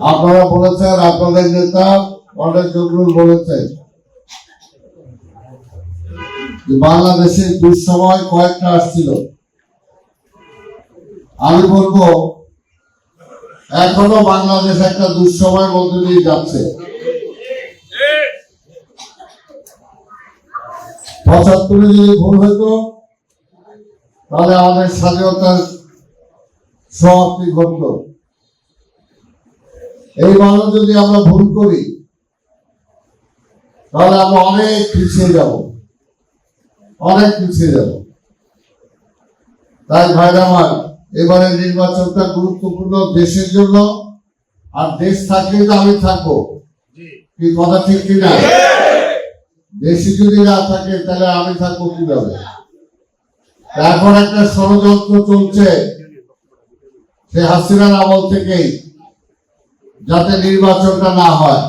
আপনারা বলেছেন, আপনাদের নেতা অনেক জরুর বলেছেন বাংলাদেশে দুঃসময় কয়েকটা আসছিল। আমি বলব, এখনও বাংলাদেশ একটা দুঃসময়ের মধ্যে দিয়ে যাচ্ছে। পঁচাত্তরে যদি ভুল হতো, তাহলে আমাদের স্বাধীনতার সমাপ্তি ঘটল। এইবারও যদি আমরা ভুল করি তাহলে আমরা অনেক পিছিয়ে যাব। অনেক পিছিয়ে যাব। তাই ভাইরা আমার এবারে নির্বাচনটা গুরুত্বপূর্ণ দেশের জন্য আর দেশ থাকলে তো আমি থাকব। কি কথা ঠিক কিনা? দেশে যদি না থাকে তাহলে আমি থাকব কীভাবে? এখন একটা ষড়যন্ত্র চলছে। সে হাসিনার আমল থেকেই। যাতে নির্বাচনটা না হয়।